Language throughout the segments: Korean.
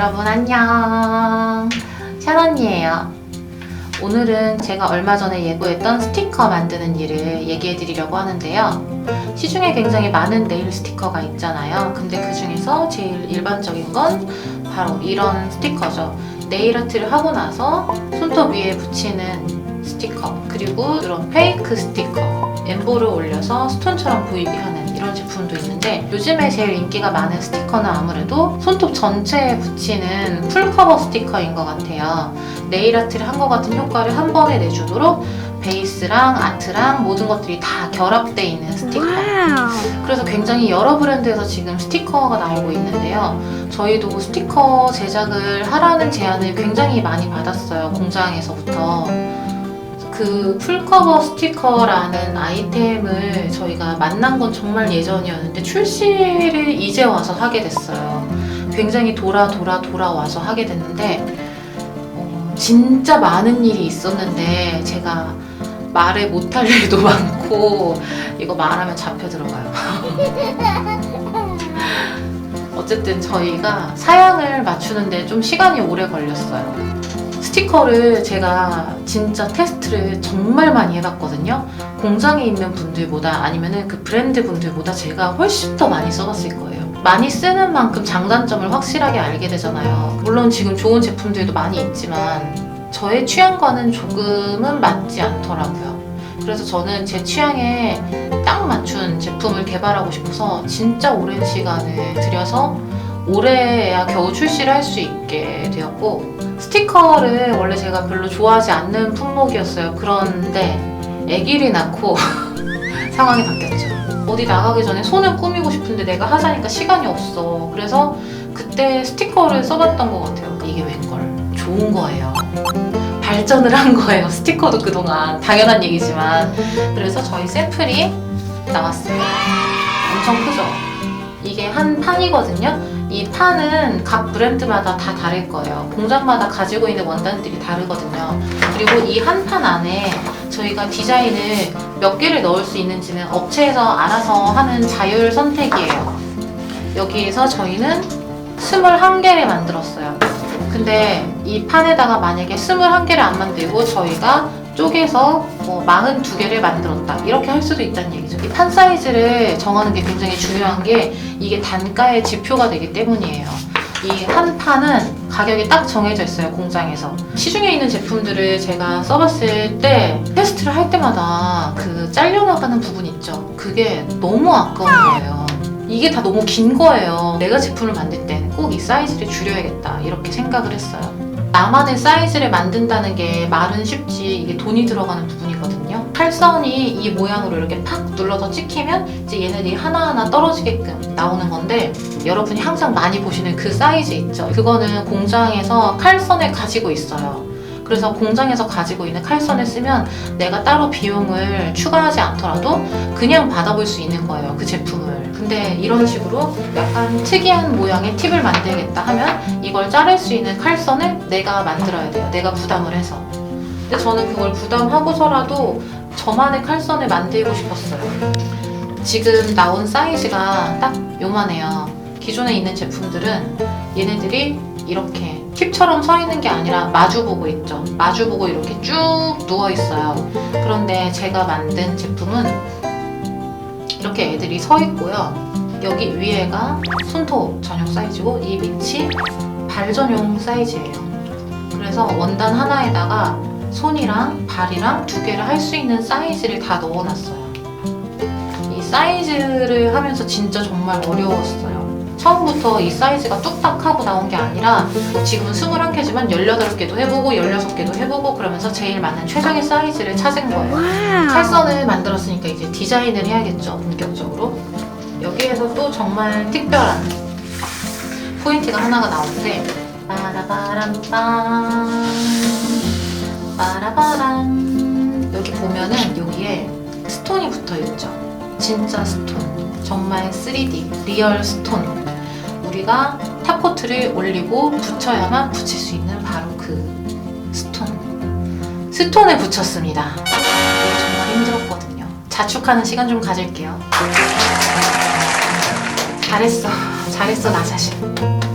여러분 안녕. 샤런이에요. 오늘은 제가 얼마 전에 예고했던 스티커 만드는 일을 얘기해 드리려고 하는데요. 시중에 굉장히 많은 네일 스티커가 있잖아요. 근데 그 중에서 제일 일반적인 건 바로 이런 스티커죠. 네일 아트를 하고 나서 손톱 위에 붙이는 스티커 그리고 이런 페이크 스티커 엠보를 올려서 스톤처럼 보이게 하는 이런 제품도 있는데 요즘에 제일 인기가 많은 스티커는 아무래도 손톱 전체에 붙이는 풀커버 스티커인 것 같아요. 네일 아트를 한 것 같은 효과를 한 번에 내주도록 베이스랑 아트랑 모든 것들이 다 결합되어 있는 스티커. 그래서 굉장히 여러 브랜드에서 지금 스티커가 나오고 있는데요. 저희도 스티커 제작을 하라는 제안을 굉장히 많이 받았어요. 공장에서부터. 그 풀커버 스티커라는 아이템을 저희가 만난 건 정말 예전이었는데 출시를 이제 와서 하게 됐어요. 굉장히 돌아 돌아 돌아와서 하게 됐는데 어, 진짜 많은 일이 있었는데 제가 말을 못할 일도 많고 이거 말하면 잡혀 들어가요. 어쨌든 저희가 사양을 맞추는데 좀 시간이 오래 걸렸어요. 스티커를 제가 진짜 테스트를 정말 많이 해봤거든요. 공장에 있는 분들보다 아니면은 그 브랜드 분들보다 제가 훨씬 더 많이 써봤을 거예요. 많이 쓰는 만큼 장단점을 확실하게 알게 되잖아요. 물론 지금 좋은 제품들도 많이 있지만 저의 취향과는 조금은 맞지 않더라고요. 그래서 저는 제 취향에 딱 맞춘 제품을 개발하고 싶어서 진짜 오랜 시간을 들여서 올해야 겨우 출시를 할 수 있게 되었고 스티커를 원래 제가 별로 좋아하지 않는 품목이었어요. 그런데 아기를 낳고 상황이 바뀌었죠. 어디 나가기 전에 손을 꾸미고 싶은데 내가 하자니까 시간이 없어. 그래서 그때 스티커를 써봤던 것 같아요. 이게 웬걸. 좋은 거예요. 발전을 한 거예요. 스티커도 그동안. 당연한 얘기지만. 그래서 저희 샘플이 나왔어요. 엄청 크죠? 이게 한 판이거든요. 이 판은 각 브랜드마다 다 다를 거예요. 공장마다 가지고 있는 원단들이 다르거든요. 그리고 이 한 판 안에 저희가 디자인을 몇 개를 넣을 수 있는지는 업체에서 알아서 하는 자율 선택이에요. 여기에서 저희는 21개를 만들었어요. 근데 이 판에다가 만약에 21개를 안 만들고 저희가 쪼개서 뭐 42개를 만들었다. 이렇게 할 수도 있다는 얘기죠. 이판 사이즈를 정하는 게 굉장히 중요한 게 이게 단가의 지표가 되기 때문이에요. 이 한 판은 가격이 딱 정해져 있어요, 공장에서. 시중에 있는 제품들을 제가 써봤을 때 테스트를 할 때마다 그 잘려나가는 부분 있죠. 그게 너무 아까운 거예요. 이게 다 너무 긴 거예요. 내가 제품을 만들 때는 꼭이 사이즈를 줄여야겠다. 이렇게 생각을 했어요. 나만의 사이즈를 만든다는 게 말은 쉽지 이게 돈이 들어가는 부분이거든요. 칼선이 이 모양으로 이렇게 팍 눌러서 찍히면 이제 얘네들이 하나하나 떨어지게끔 나오는 건데 여러분이 항상 많이 보시는 그 사이즈 있죠. 그거는 공장에서 칼선을 가지고 있어요. 그래서 공장에서 가지고 있는 칼선을 쓰면 내가 따로 비용을 추가하지 않더라도 그냥 받아볼 수 있는 거예요. 그 제품을. 근데 이런 식으로 약간 특이한 모양의 팁을 만들겠다 하면 이걸 자를 수 있는 칼선을 내가 만들어야 돼요. 내가 부담을 해서. 근데 저는 그걸 부담하고서라도 저만의 칼선을 만들고 싶었어요. 지금 나온 사이즈가 딱 요만해요. 기존에 있는 제품들은 얘네들이 이렇게 팁처럼 서 있는 게 아니라 마주 보고 있죠. 마주 보고 이렇게 쭉 누워 있어요. 그런데 제가 만든 제품은 이렇게 애들이 서 있고요. 여기 위에가 손톱 전용 사이즈고 이 밑이 발 전용 사이즈예요. 그래서 원단 하나에다가 손이랑 발이랑 두 개를 할 수 있는 사이즈를 다 넣어놨어요. 이 사이즈를 하면서 진짜 정말 어려웠어요. 처음부터 이 사이즈가 뚝딱 하고 나온 게 아니라 지금은 21개지만 18개도 해보고 16개도 해보고 그러면서 제일 맞는 최적의 사이즈를 찾은 거예요. 칼선을 만들었으니까 이제 디자인을 해야겠죠, 본격적으로. 여기에서 또 정말 특별한 포인트가 하나가 나오는데 빠라바람빰 빠라바람 여기 보면은 여기에 스톤이 붙어 있죠. 진짜 스톤. 정말 3D, 리얼 스톤. 우리가 탑코트를 올리고 붙여야만 붙일 수 있는 바로 그 스톤. 스톤을 붙였습니다. 정말 힘들었거든요. 자축하는 시간 좀 가질게요. 잘했어. 잘했어, 나 자신.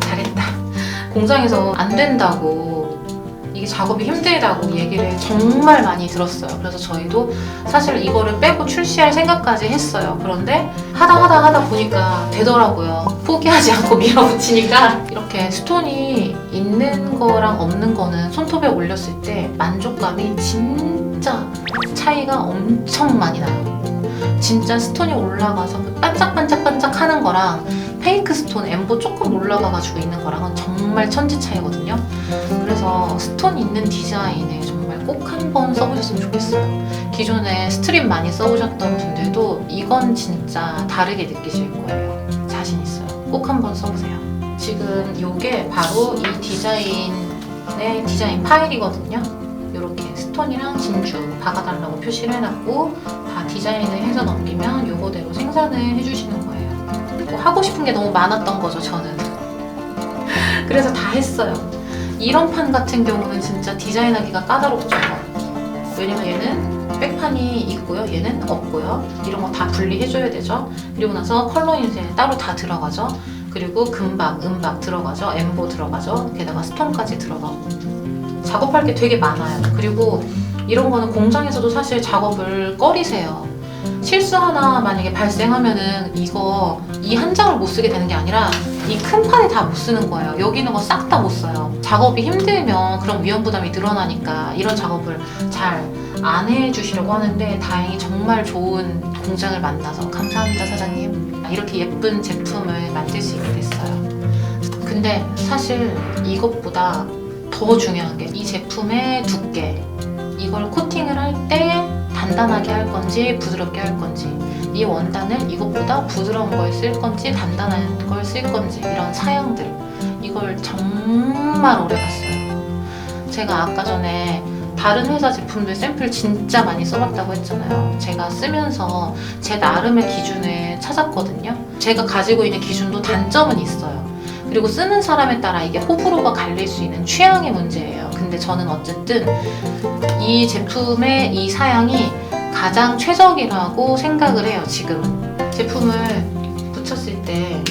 잘했다. 공장에서 안 된다고 이게 작업이 힘들다고 얘기를 정말 많이 들었어요. 그래서 저희도 사실 이거를 빼고 출시할 생각까지 했어요. 그런데 하다 하다 하다 보니까 되더라고요. 포기하지 않고 밀어붙이니까 이렇게 스톤이 있는 거랑 없는 거는 손톱에 올렸을 때 만족감이 진짜 차이가 엄청 많이 나요. 진짜 스톤이 올라가서 그 반짝반짝반짝 하는 거랑 페이크 스톤 엠보 조금 올라가가지고 있는 거랑은 정말 천지 차이거든요. 그래서 스톤 있는 디자인을 정말 꼭 한번 써보셨으면 좋겠어요. 기존에 스트립 많이 써보셨던 분들도 이건 진짜 다르게 느끼실 거예요. 자신 있어요. 꼭 한번 써보세요. 지금 이게 바로 이 디자인의 디자인 파일이거든요. 이렇게 스톤이랑 진주 박아달라고 표시를 해놨고 다 디자인을 해서 넘기면 요거대로 생산을 해주시는 거예요. 뭐 하고 싶은 게 너무 많았던 거죠, 저는. 그래서 다 했어요. 이런 판 같은 경우는 진짜 디자인하기가 까다롭죠. 왜냐면 얘는 백판이 있고요, 얘는 없고요. 이런 거 다 분리해줘야 되죠. 그리고 나서 컬러 인쇄 따로 다 들어가죠. 그리고 금박, 음박 들어가죠. 엠보 들어가죠. 게다가 스톤까지 들어가고. 작업할 게 되게 많아요. 그리고 이런 거는 공장에서도 사실 작업을 꺼리세요. 실수 하나 만약에 발생하면은 이거 이 한 장을 못 쓰게 되는 게 아니라 이 큰 판에 다 못 쓰는 거예요. 여기 있는 거 싹 다 못 써요. 작업이 힘들면 그런 위험 부담이 늘어나니까 이런 작업을 잘 안 해주시려고 하는데 다행히 정말 좋은 공장을 만나서 감사합니다 사장님. 이렇게 예쁜 제품을 만들 수 있게 됐어요. 근데 사실 이것보다 더 중요한 게 이 제품의 두께. 이걸 코팅을 할때 단단하게 할 건지 부드럽게 할 건지 이 원단을 이것보다 부드러운 걸 쓸 건지 단단한 걸 쓸 건지 이런 사양들 이걸 정말 오래 봤어요. 제가 아까 전에 다른 회사 제품들 샘플 진짜 많이 써봤다고 했잖아요. 제가 쓰면서 제 나름의 기준을 찾았거든요. 제가 가지고 있는 기준도 단점은 있어요. 그리고 쓰는 사람에 따라 이게 호불호가 갈릴 수 있는 취향의 문제예요. 근데 저는 어쨌든 이 제품의 이 사양이 가장 최적이라고 생각을 해요, 지금은. 제품을 붙였을 때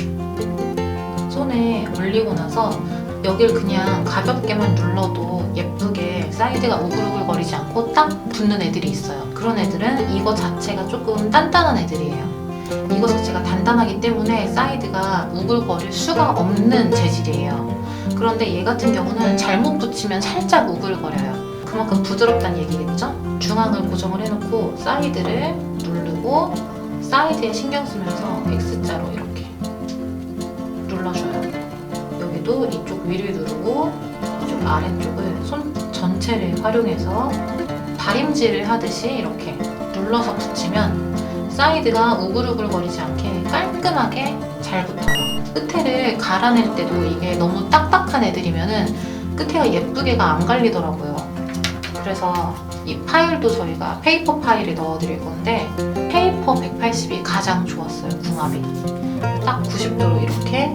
손에 올리고 나서 여길 그냥 가볍게만 눌러도 예쁘게 사이드가 우글우글거리지 않고 딱 붙는 애들이 있어요. 그런 애들은 이거 자체가 조금 단단한 애들이에요. 이거 자체가 단단하기 때문에 사이드가 우글거릴 수가 없는 재질이에요. 그런데 얘 같은 경우는 잘못 붙이면 살짝 우글거려요. 그만큼 부드럽다는 얘기겠죠? 중앙을 고정을 해놓고 사이드를 누르고 사이드에 신경 쓰면서 X자로 이렇게 눌러줘요. 여기도 이쪽 위를 누르고 이쪽 아래쪽을 손 전체를 활용해서 다림질을 하듯이 이렇게 눌러서 붙이면 사이드가 우글우글 거리지 않게 깔끔하게 잘 붙어요. 끝에를 갈아낼 때도 이게 너무 딱딱한 애들이면은 끝에가 예쁘게가 안 갈리더라고요. 그래서 이 파일도 저희가 페이퍼 파일에 넣어드릴 건데 페이퍼 180이 가장 좋았어요 궁합이. 딱 90도로 이렇게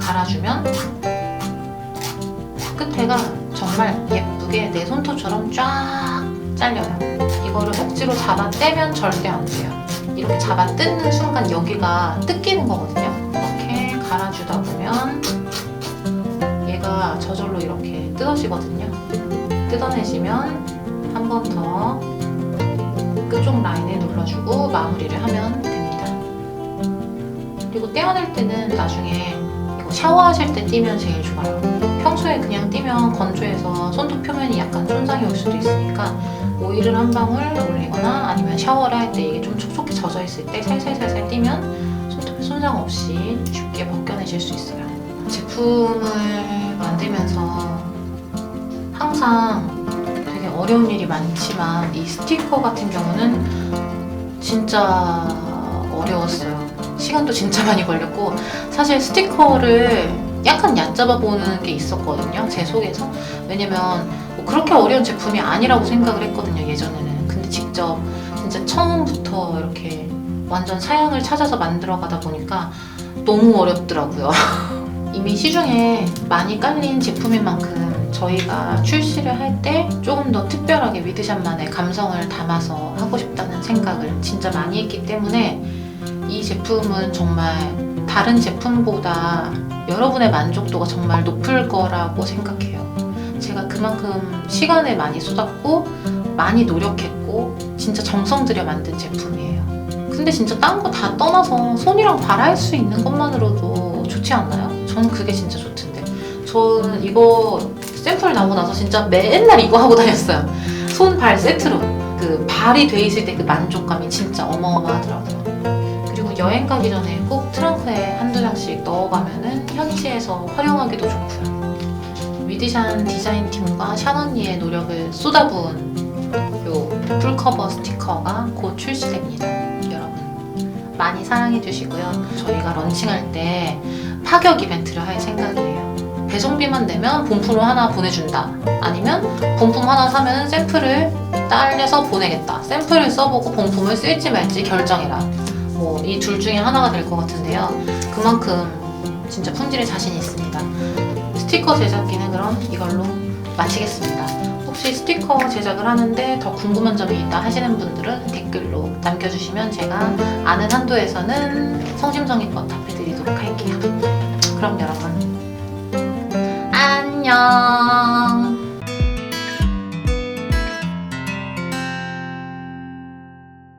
갈아주면 끝에가 정말 예쁘게 내 손톱처럼 쫙 잘려요. 이거를 억지로 잡아 떼면 절대 안 돼요. 이렇게 잡아 뜯는 순간 여기가 뜯기는 거거든요. 이렇게 갈아주다 보면 얘가 저절로 이렇게 뜯어지거든요. 뜯어내시면 한 번 더 끝쪽 라인에 눌러주고 마무리를 하면 됩니다. 그리고 떼어낼 때는 나중에 샤워하실 때 띄면 제일 좋아요. 평소에 그냥 띄면 건조해서 손톱 표면이 약간 손상이 올 수도 있으니까 오일을 한 방울 올리거나 아니면 샤워를 할 때 이게 좀 촉촉히 젖어 있을 때 살살살살 띄면 손톱에 손상 없이 쉽게 벗겨내실 수 있어요. 제품을 만들면서 항상 어려운 일이 많지만 이 스티커 같은 경우는 진짜 어려웠어요. 시간도 진짜 많이 걸렸고 사실 스티커를 약간 얕잡아 보는 게 있었거든요. 제 속에서. 왜냐면 뭐 그렇게 어려운 제품이 아니라고 생각을 했거든요. 예전에는. 근데 직접 진짜 처음부터 이렇게 완전 사양을 찾아서 만들어 가다 보니까 너무 어렵더라고요. 이미 시중에 많이 깔린 제품인 만큼 저희가 출시를 할 때 조금 더 특별하게 위드샵만의 감성을 담아서 하고 싶다는 생각을 진짜 많이 했기 때문에 이 제품은 정말 다른 제품보다 여러분의 만족도가 정말 높을 거라고 생각해요. 제가 그만큼 시간을 많이 쏟았고 많이 노력했고 진짜 정성 들여 만든 제품이에요. 근데 진짜 딴 거 다 떠나서 손이랑 발할 수 있는 것만으로도 좋지 않나요? 저는 그게 진짜 좋던데. 저는 이거 샘플 나오고 나서 진짜 맨날 이거 하고 다녔어요. 손, 발 세트로. 그 발이 돼 있을 때 그 만족감이 진짜 어마어마하더라고요. 그리고 여행 가기 전에 꼭 트렁크에 한두 장씩 넣어가면은 현지에서 활용하기도 좋고요. 위드샨 디자인팀과 샤언니의 노력을 쏟아부은 요 풀커버 스티커가 곧 출시됩니다. 여러분 많이 사랑해 주시고요. 저희가 런칭할 때 파격 이벤트를 할 생각이에요. 배송비만 내면 본품을 하나 보내준다. 아니면 본품 하나 사면 샘플을 딸려서 보내겠다. 샘플을 써보고 본품을 쓸지 말지 결정해라. 뭐 이 둘 중에 하나가 될 것 같은데요. 그만큼 진짜 품질에 자신이 있습니다. 스티커 제작기는 그럼 이걸로 마치겠습니다. 혹시 스티커 제작을 하는데 더 궁금한 점이 있다 하시는 분들은 댓글로 남겨주시면 제가 아는 한도에서는 성심성의껏 답해드리도록 할게요. 그럼 여러분 呀。